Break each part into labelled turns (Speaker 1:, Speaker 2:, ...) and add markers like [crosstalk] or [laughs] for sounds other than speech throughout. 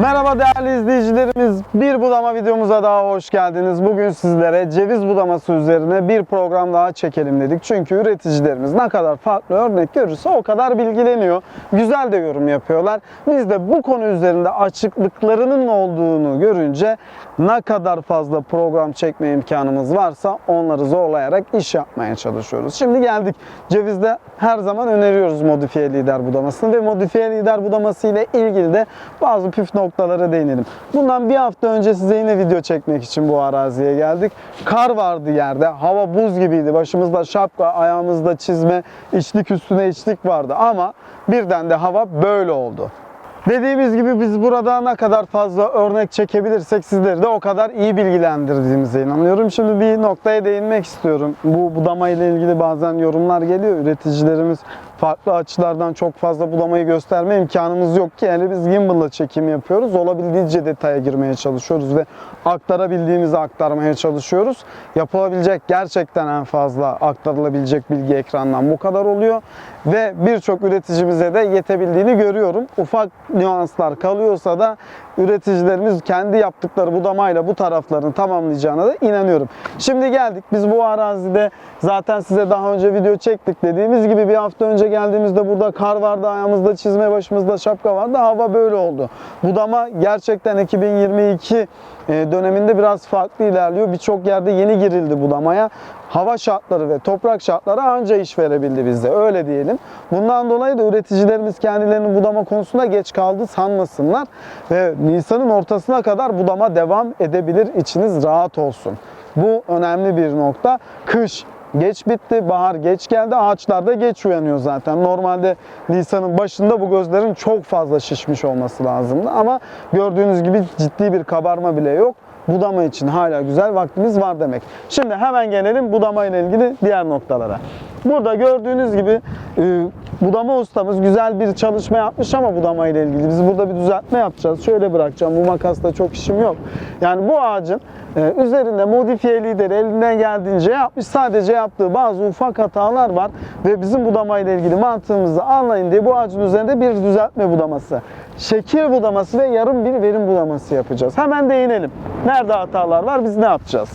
Speaker 1: Merhaba değerli izleyicilerimiz. Bir budama videomuza daha hoş geldiniz. Bugün sizlere ceviz budaması üzerine bir program daha çekelim dedik. Çünkü üreticilerimiz ne kadar farklı örnek görürse o kadar bilgileniyor. Güzel de yorum yapıyorlar. Biz de bu konu üzerinde açıklıklarının olduğunu görünce ne kadar fazla program çekme imkanımız varsa onları zorlayarak iş yapmaya çalışıyoruz. Şimdi geldik. Cevizde her zaman öneriyoruz modifiye lider budamasını ve modifiye lider budaması ile ilgili de bazı püf noktalara değinelim. Bundan bir hafta önce size yine video çekmek için bu araziye geldik. Kar vardı yerde. Hava buz gibiydi. Başımızda şapka, ayağımızda çizme, içlik üstüne içlik vardı ama birden de hava böyle oldu. Dediğimiz gibi biz burada ne kadar fazla örnek çekebilirsek sizleri de o kadar iyi bilgilendirdiğimize inanıyorum. Şimdi bir noktaya değinmek istiyorum. Bu budama ile ilgili bazen yorumlar geliyor. Üreticilerimiz farklı açılardan çok fazla budamayı gösterme imkanımız yok ki. Yani biz gimbal'la çekim yapıyoruz. Olabildiğince detaya girmeye çalışıyoruz ve aktarabildiğimizi aktarmaya çalışıyoruz. Yapılabilecek gerçekten en fazla aktarılabilecek bilgi ekrandan bu kadar oluyor. Ve birçok üreticimize de yetebildiğini görüyorum. Ufak nüanslar kalıyorsa da üreticilerimiz kendi yaptıkları budamayla bu taraflarını tamamlayacağına da inanıyorum. Şimdi geldik. Biz bu arazide zaten size daha önce video çektik. Dediğimiz gibi bir hafta önce geldiğimizde burada kar vardı, ayağımızda çizme, başımızda şapka vardı. Hava böyle oldu. Budama gerçekten 2022 e, döneminde biraz farklı ilerliyor. Birçok yerde yeni girildi budamaya. Hava şartları ve toprak şartları anca iş verebildi bizde. Öyle diyelim. Bundan dolayı da üreticilerimiz kendilerini budama konusunda geç kaldı sanmasınlar. Ve Nisan'ın ortasına kadar budama devam edebilir. İçiniz rahat olsun. Bu önemli bir nokta. Kış geç bitti, bahar geç geldi, ağaçlar da geç uyanıyor zaten. Normalde Nisan'ın başında bu gözlerin çok fazla şişmiş olması lazımdı ama gördüğünüz gibi ciddi bir kabarma bile yok. Budama için hala güzel vaktimiz var demek. Şimdi hemen gelelim budama ile ilgili diğer noktalara. Burada gördüğünüz gibi e, budama ustamız güzel bir çalışma yapmış ama budama ile ilgili. Biz burada bir düzeltme yapacağız. Şöyle bırakacağım. Bu makasla çok işim yok. Yani bu ağacın e, üzerinde modifiye lideri elinden geldiğince yapmış. Sadece yaptığı bazı ufak hatalar var ve bizim budama ile ilgili mantığımızı anlayın diye bu ağacın üzerinde bir düzeltme budaması, şekil budaması ve yarım bir verim budaması yapacağız. Hemen değinelim. Nerede hatalar var? Biz ne yapacağız?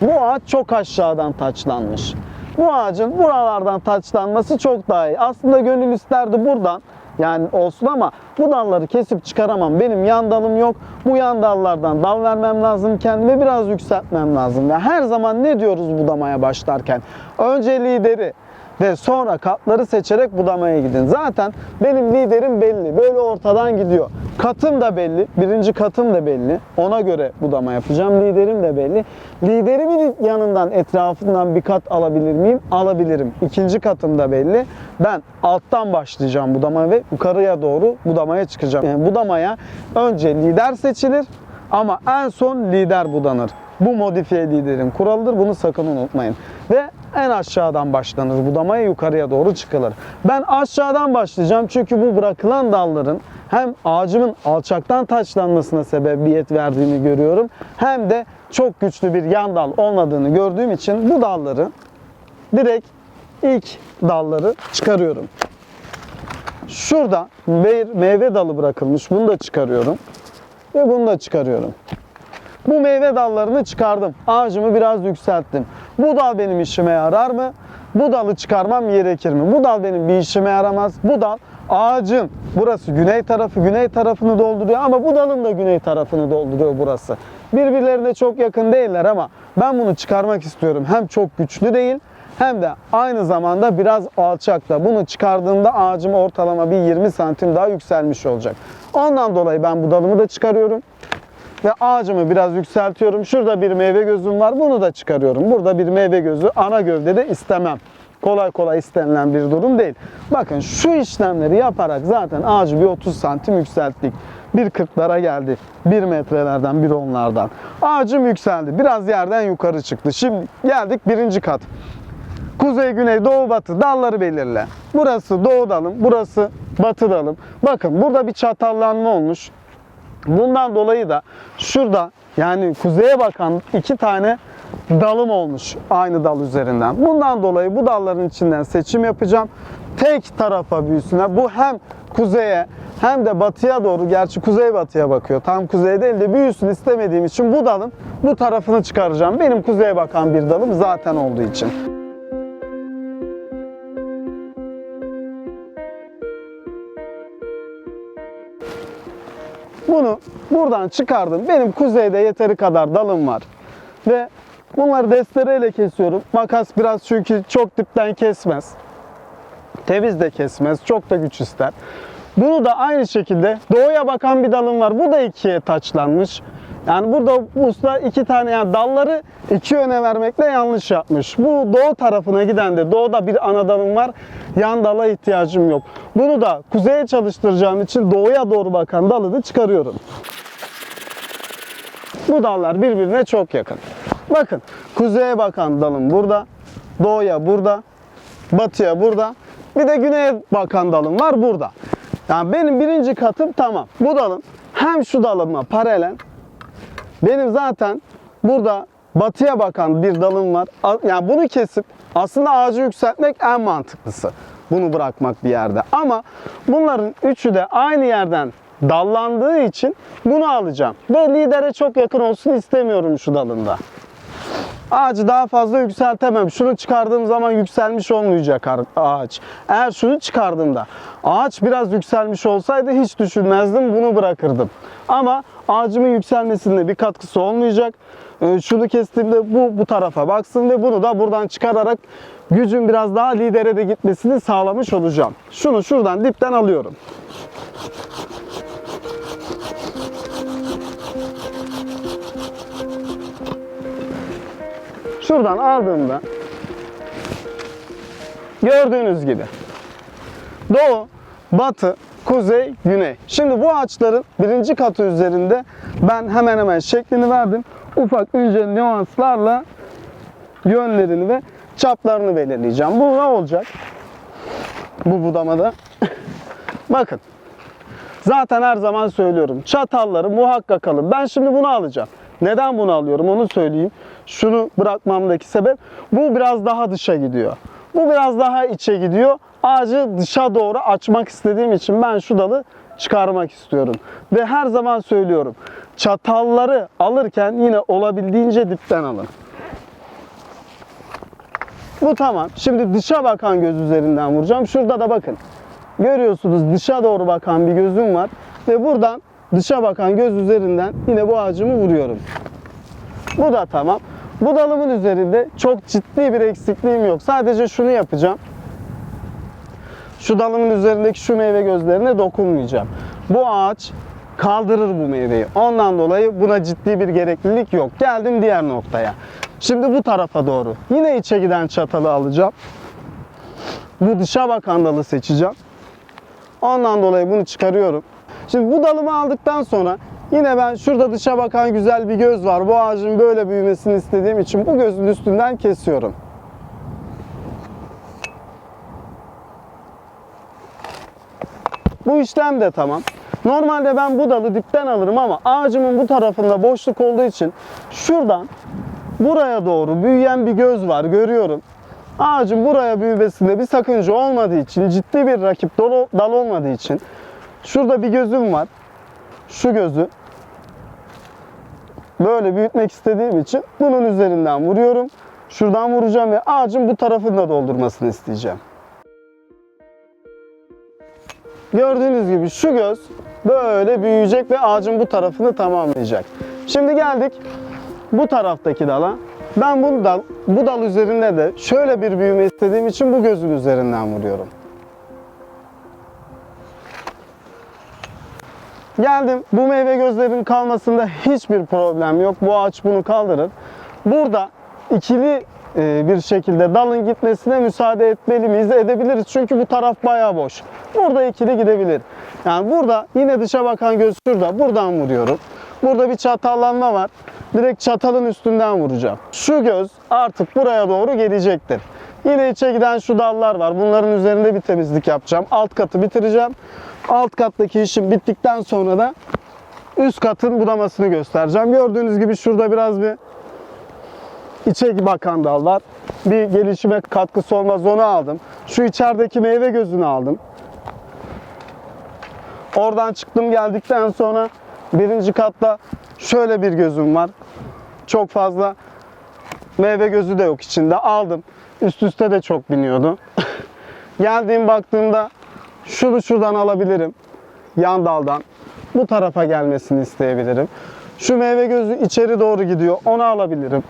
Speaker 1: Bu ağaç çok aşağıdan taçlanmış. Bu ağacın buralardan taçlanması çok daha iyi. Aslında gönül isterdi buradan yani olsun ama bu dalları kesip çıkaramam. Benim yan dalım yok. Bu yan dallardan dal vermem lazım. Kendime biraz yükseltmem lazım. Ve her zaman ne diyoruz budamaya başlarken? Önce lideri ve sonra katları seçerek budamaya gidin. Zaten benim liderim belli. Böyle ortadan gidiyor. Katım da belli. Birinci katım da belli. Ona göre budama yapacağım. Liderim de belli. Liderimin yanından etrafından bir kat alabilir miyim? Alabilirim. İkinci katım da belli. Ben alttan başlayacağım budama ve yukarıya doğru budamaya çıkacağım. Yani budamaya önce lider seçilir ama en son lider budanır. Bu modifiye liderin kuralıdır. Bunu sakın unutmayın. Ve en aşağıdan başlanır. Budamaya yukarıya doğru çıkılır. Ben aşağıdan başlayacağım çünkü bu bırakılan dalların hem ağacımın alçaktan taçlanmasına sebebiyet verdiğini görüyorum. Hem de çok güçlü bir yan dal olmadığını gördüğüm için bu dalları direkt ilk dalları çıkarıyorum. Şurada bir meyve dalı bırakılmış. Bunu da çıkarıyorum. Ve bunu da çıkarıyorum. Bu meyve dallarını çıkardım. Ağacımı biraz yükselttim. Bu dal benim işime yarar mı? Bu dalı çıkarmam gerekir mi? Bu dal benim bir işime yaramaz. Bu dal ağacın burası güney tarafı güney tarafını dolduruyor ama bu dalın da güney tarafını dolduruyor burası. Birbirlerine çok yakın değiller ama ben bunu çıkarmak istiyorum. Hem çok güçlü değil hem de aynı zamanda biraz alçakta. Bunu çıkardığımda ağacım ortalama bir 20 santim daha yükselmiş olacak. Ondan dolayı ben bu dalımı da çıkarıyorum ve ağacımı biraz yükseltiyorum. Şurada bir meyve gözüm var. Bunu da çıkarıyorum. Burada bir meyve gözü ana gövdede istemem. Kolay kolay istenilen bir durum değil. Bakın şu işlemleri yaparak zaten ağacı bir 30 santim yükselttik. Bir 40'lara geldi. 1 metrelerden, bir onlardan. Ağacım yükseldi. Biraz yerden yukarı çıktı. Şimdi geldik birinci kat. Kuzey, güney, doğu, batı dalları belirle. Burası doğu dalım, burası batı dalım. Bakın burada bir çatallanma olmuş. Bundan dolayı da şurada yani kuzeye bakan iki tane dalım olmuş aynı dal üzerinden. Bundan dolayı bu dalların içinden seçim yapacağım. Tek tarafa büyüsünler. Bu hem kuzeye hem de batıya doğru gerçi kuzey batıya bakıyor. Tam kuzeye değil de büyüsün istemediğim için bu dalın bu tarafını çıkaracağım. Benim kuzeye bakan bir dalım zaten olduğu için. Bunu buradan çıkardım. Benim kuzeyde yeteri kadar dalım var. Ve bunları destereyle kesiyorum. Makas biraz çünkü çok dipten kesmez. Temiz de kesmez. Çok da güç ister. Bunu da aynı şekilde doğuya bakan bir dalım var. Bu da ikiye taçlanmış. Yani burada usta iki tane yani dalları iki yöne vermekle yanlış yapmış. Bu doğu tarafına giden de doğuda bir ana dalım var. Yan dala ihtiyacım yok. Bunu da kuzeye çalıştıracağım için doğuya doğru bakan dalı da çıkarıyorum. Bu dallar birbirine çok yakın. Bakın kuzeye bakan dalım burada, doğuya burada, batıya burada. Bir de güneye bakan dalım var burada. Yani benim birinci katım tamam. Bu dalım hem şu dalıma paralel. Benim zaten burada batıya bakan bir dalım var. Yani bunu kesip aslında ağacı yükseltmek en mantıklısı. Bunu bırakmak bir yerde. Ama bunların üçü de aynı yerden dallandığı için bunu alacağım. Ve lidere çok yakın olsun istemiyorum şu dalında. Ağacı daha fazla yükseltemem. Şunu çıkardığım zaman yükselmiş olmayacak ağaç. Eğer şunu çıkardığımda ağaç biraz yükselmiş olsaydı hiç düşünmezdim bunu bırakırdım. Ama ağacımın yükselmesinde bir katkısı olmayacak. Ee, Şunu kestiğimde bu bu tarafa baksın ve bunu da buradan çıkararak gücün biraz daha lidere de gitmesini sağlamış olacağım. Şunu şuradan dipten alıyorum. Şuradan aldığımda gördüğünüz gibi doğu, batı, kuzey, güney. Şimdi bu ağaçların birinci katı üzerinde ben hemen hemen şeklini verdim. Ufak ince nüanslarla yönlerini ve çaplarını belirleyeceğim. Bu ne olacak? Bu budamada. [coughs] Bakın. Zaten her zaman söylüyorum. Çatalları muhakkak alın. Ben şimdi bunu alacağım. Neden bunu alıyorum onu söyleyeyim. Şunu bırakmamdaki sebep bu biraz daha dışa gidiyor. Bu biraz daha içe gidiyor. Ağacı dışa doğru açmak istediğim için ben şu dalı çıkarmak istiyorum. Ve her zaman söylüyorum. Çatalları alırken yine olabildiğince dipten alın. Bu tamam. Şimdi dışa bakan göz üzerinden vuracağım. Şurada da bakın. Görüyorsunuz dışa doğru bakan bir gözüm var. Ve buradan dışa bakan göz üzerinden yine bu ağacımı vuruyorum. Bu da tamam. Bu dalımın üzerinde çok ciddi bir eksikliğim yok. Sadece şunu yapacağım. Şu dalımın üzerindeki şu meyve gözlerine dokunmayacağım. Bu ağaç kaldırır bu meyveyi. Ondan dolayı buna ciddi bir gereklilik yok. Geldim diğer noktaya. Şimdi bu tarafa doğru. Yine içe giden çatalı alacağım. Bu dışa bakan dalı seçeceğim. Ondan dolayı bunu çıkarıyorum. Şimdi bu dalımı aldıktan sonra yine ben şurada dışa bakan güzel bir göz var. Bu ağacın böyle büyümesini istediğim için bu gözün üstünden kesiyorum. Bu işlem de tamam. Normalde ben bu dalı dipten alırım ama ağacımın bu tarafında boşluk olduğu için şuradan buraya doğru büyüyen bir göz var görüyorum. Ağacın buraya büyümesinde bir sakınca olmadığı için, ciddi bir rakip dal, olmadığı için şurada bir gözüm var. Şu gözü böyle büyütmek istediğim için bunun üzerinden vuruyorum. Şuradan vuracağım ve ağacın bu tarafını da doldurmasını isteyeceğim. Gördüğünüz gibi şu göz böyle büyüyecek ve ağacın bu tarafını tamamlayacak. Şimdi geldik bu taraftaki dala. Ben bu dal, bu dal üzerinde de şöyle bir büyüme istediğim için bu gözün üzerinden vuruyorum. Geldim. Bu meyve gözlerin kalmasında hiçbir problem yok. Bu ağaç bunu kaldırır. Burada ikili e, bir şekilde dalın gitmesine müsaade etmeli miyiz? Edebiliriz. Çünkü bu taraf bayağı boş. Burada ikili gidebilir. Yani burada yine dışa bakan göz şurada. Buradan vuruyorum. Burada bir çatallanma var. Direkt çatalın üstünden vuracağım. Şu göz artık buraya doğru gelecektir. Yine içe giden şu dallar var. Bunların üzerinde bir temizlik yapacağım. Alt katı bitireceğim. Alt kattaki işim bittikten sonra da üst katın budamasını göstereceğim. Gördüğünüz gibi şurada biraz bir içe bakan dal var. Bir gelişime katkısı olmaz onu aldım. Şu içerideki meyve gözünü aldım. Oradan çıktım geldikten sonra birinci katta şöyle bir gözüm var. Çok fazla meyve gözü de yok içinde. Aldım. Üst üste de çok biniyordu. [laughs] Geldiğim baktığımda şunu şuradan alabilirim. Yan daldan. Bu tarafa gelmesini isteyebilirim. Şu meyve gözü içeri doğru gidiyor. Onu alabilirim.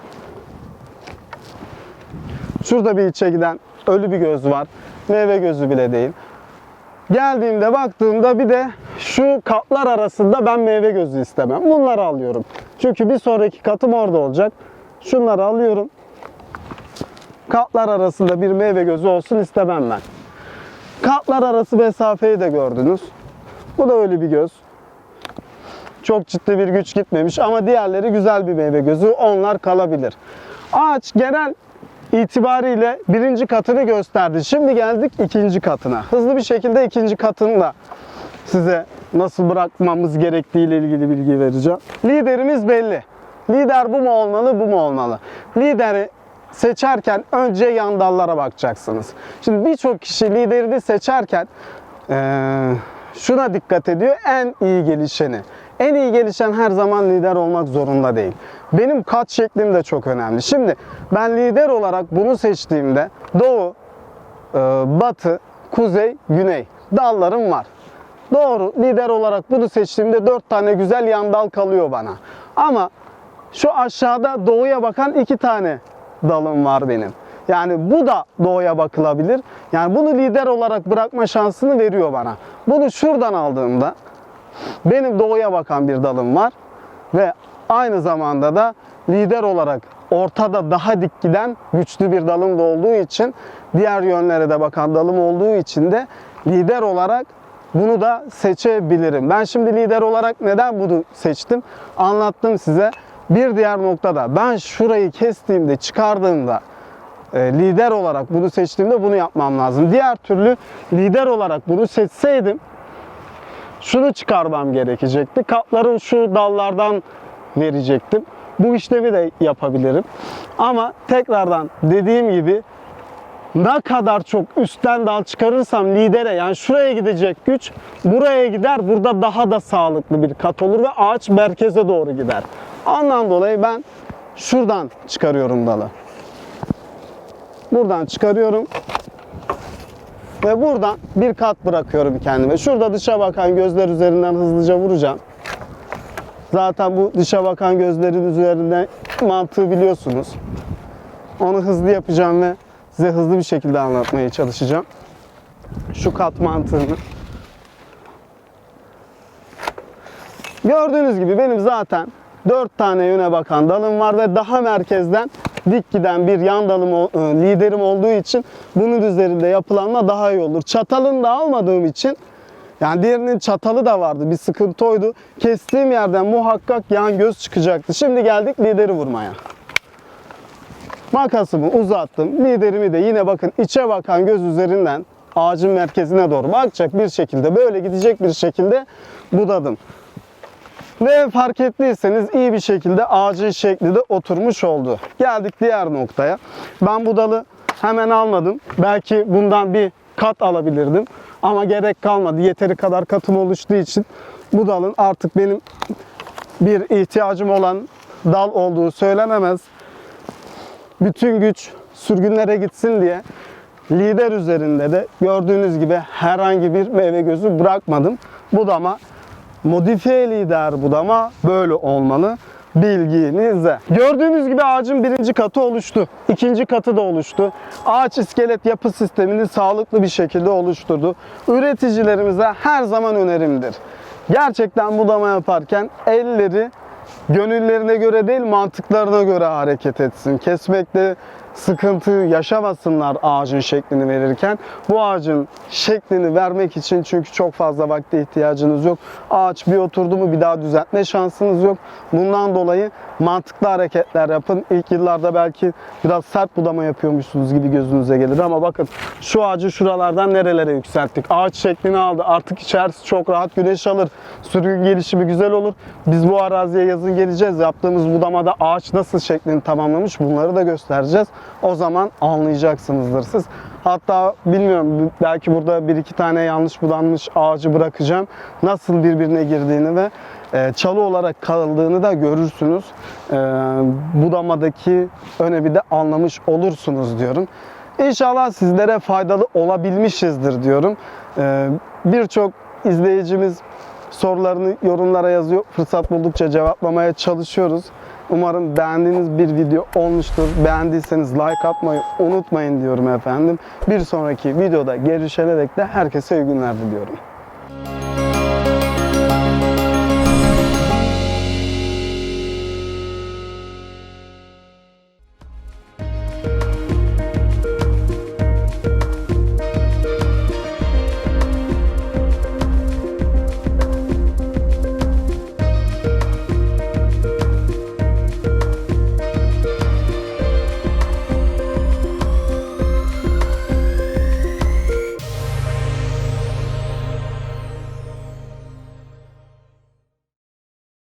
Speaker 1: Şurada bir içe giden ölü bir göz var. Meyve gözü bile değil. Geldiğimde baktığımda bir de şu katlar arasında ben meyve gözü istemem. Bunları alıyorum. Çünkü bir sonraki katım orada olacak. Şunları alıyorum. Katlar arasında bir meyve gözü olsun istemem ben. Katlar arası mesafeyi de gördünüz. Bu da öyle bir göz. Çok ciddi bir güç gitmemiş ama diğerleri güzel bir meyve gözü. Onlar kalabilir. Ağaç genel itibariyle birinci katını gösterdi. Şimdi geldik ikinci katına. Hızlı bir şekilde ikinci katını da size nasıl bırakmamız gerektiği ile ilgili bilgi vereceğim. Liderimiz belli. Lider bu mu olmalı, bu mu olmalı? Lideri seçerken önce yan dallara bakacaksınız. Şimdi birçok kişi liderini seçerken eee, şuna dikkat ediyor. En iyi gelişeni. En iyi gelişen her zaman lider olmak zorunda değil. Benim kat şeklim de çok önemli. Şimdi ben lider olarak bunu seçtiğimde doğu, e, batı, kuzey, güney dallarım var. Doğru lider olarak bunu seçtiğimde 4 tane güzel yan dal kalıyor bana. Ama şu aşağıda doğuya bakan iki tane dalım var benim. Yani bu da doğuya bakılabilir. Yani bunu lider olarak bırakma şansını veriyor bana. Bunu şuradan aldığımda benim doğuya bakan bir dalım var ve aynı zamanda da lider olarak ortada daha dik giden güçlü bir dalım da olduğu için diğer yönlere de bakan dalım olduğu için de lider olarak bunu da seçebilirim. Ben şimdi lider olarak neden bunu seçtim? Anlattım size. Bir diğer noktada ben şurayı kestiğimde, çıkardığımda e, lider olarak bunu seçtiğimde bunu yapmam lazım. Diğer türlü lider olarak bunu seçseydim şunu çıkarmam gerekecekti. Kapları şu dallardan verecektim. Bu işlemi de yapabilirim. Ama tekrardan dediğim gibi ne kadar çok üstten dal çıkarırsam lidere yani şuraya gidecek güç buraya gider. Burada daha da sağlıklı bir kat olur ve ağaç merkeze doğru gider. Ondan dolayı ben şuradan çıkarıyorum dalı. Buradan çıkarıyorum. Ve buradan bir kat bırakıyorum kendime. Şurada dışa bakan gözler üzerinden hızlıca vuracağım. Zaten bu dışa bakan gözlerin üzerinde mantığı biliyorsunuz. Onu hızlı yapacağım ve size hızlı bir şekilde anlatmaya çalışacağım. Şu kat mantığını. Gördüğünüz gibi benim zaten 4 tane yöne bakan dalım var ve daha merkezden dik giden bir yan dalım e, liderim olduğu için bunun üzerinde yapılanma daha iyi olur. Çatalını da almadığım için yani diğerinin çatalı da vardı bir sıkıntı oydu. Kestiğim yerden muhakkak yan göz çıkacaktı. Şimdi geldik lideri vurmaya. Makasımı uzattım. Liderimi de yine bakın içe bakan göz üzerinden ağacın merkezine doğru bakacak bir şekilde böyle gidecek bir şekilde budadım. Ve fark ettiyseniz iyi bir şekilde ağacın şekli de oturmuş oldu. Geldik diğer noktaya. Ben bu dalı hemen almadım. Belki bundan bir kat alabilirdim. Ama gerek kalmadı. Yeteri kadar katım oluştuğu için bu dalın artık benim bir ihtiyacım olan dal olduğu söylenemez. Bütün güç sürgünlere gitsin diye lider üzerinde de gördüğünüz gibi herhangi bir meyve gözü bırakmadım. Budama modifiye lider budama böyle olmalı. Bilginize. Gördüğünüz gibi ağacın birinci katı oluştu. İkinci katı da oluştu. Ağaç iskelet yapı sistemini sağlıklı bir şekilde oluşturdu. Üreticilerimize her zaman önerimdir. Gerçekten budama yaparken elleri gönüllerine göre değil mantıklarına göre hareket etsin. Kesmekte sıkıntı yaşamasınlar ağacın şeklini verirken. Bu ağacın şeklini vermek için çünkü çok fazla vakte ihtiyacınız yok. Ağaç bir oturdu mu bir daha düzeltme şansınız yok. Bundan dolayı mantıklı hareketler yapın. İlk yıllarda belki biraz sert budama yapıyormuşsunuz gibi gözünüze gelir ama bakın şu ağacı şuralardan nerelere yükselttik. Ağaç şeklini aldı. Artık içerisi çok rahat güneş alır. Sürgün gelişimi güzel olur. Biz bu araziye yazın geleceğiz. Yaptığımız budamada ağaç nasıl şeklini tamamlamış bunları da göstereceğiz. O zaman anlayacaksınızdır siz. Hatta bilmiyorum belki burada bir iki tane yanlış budanmış ağacı bırakacağım. Nasıl birbirine girdiğini ve e, çalı olarak kaldığını da görürsünüz. E, budamadaki önemi de anlamış olursunuz diyorum. İnşallah sizlere faydalı olabilmişizdir diyorum. E, Birçok izleyicimiz sorularını yorumlara yazıyor. Fırsat buldukça cevaplamaya çalışıyoruz. Umarım beğendiğiniz bir video olmuştur. Beğendiyseniz like atmayı unutmayın diyorum efendim. Bir sonraki videoda görüşene dek de herkese iyi günler diliyorum.